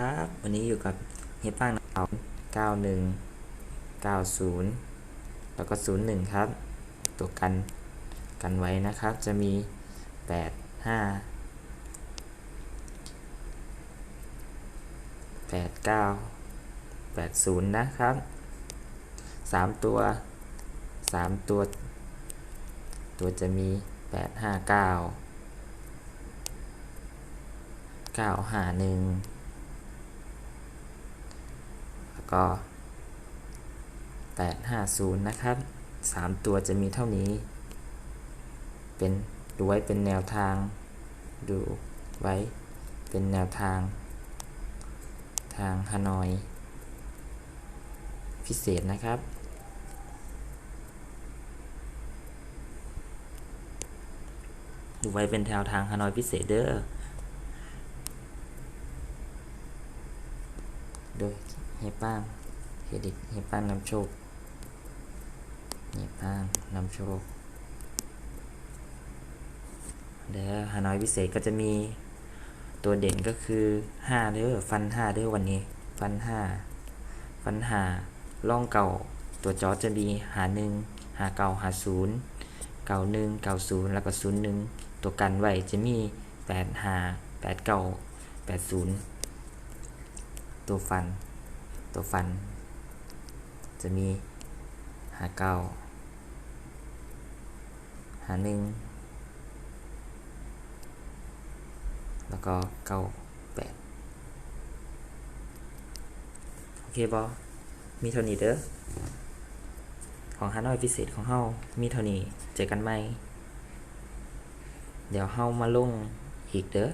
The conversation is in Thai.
ครับวันนี้อยู่กับเฮียป้างนะครับ91 90 แล้วก็ 01 ครับ ตัวกันกันไว้นะครับ จะมี 8 5 8 9 8 0 นะครับ 3 ตัว 3 ตัว ตัวจะมี 8 5 9 9 5 1 แล้ว ก็ 850 นะครับ 3 ตัวจะมีเท่านี้ เป็นดูไว้เป็นแนวทาง ดูไว้เป็นแนวทาง ทางฮานอย พิเศษนะครับดูไว้เป็นแนวทางฮานอยพิเศษเด้อโดย เฮป้างเครดิตเฮป้างนำโชคเฮป้างนำโชคเด้อฮานอยพิเศษก็จะมีตัวเด่นก็คือ5เด้อฟัน5เด้อวันนี้ ฟัน5ฟัน5ล่องเก่า ตัวจอจะมีหา1หาเก่าหา0เก่า1เก่า0แล้วก็0 1ตัวกันไว้จะมี8 5 8เก่า8 0ตัวฟัน ตัวฟัน จะมีหาเก้าหาหนึ่งแล้วก็เก้าแปดโอเคบอมีเท่านี้เด้อของฮานอยพิเศษของเฮามีเท่านี้เจอกันไหมเดี๋ยวเฮามาลงอีกเด้อ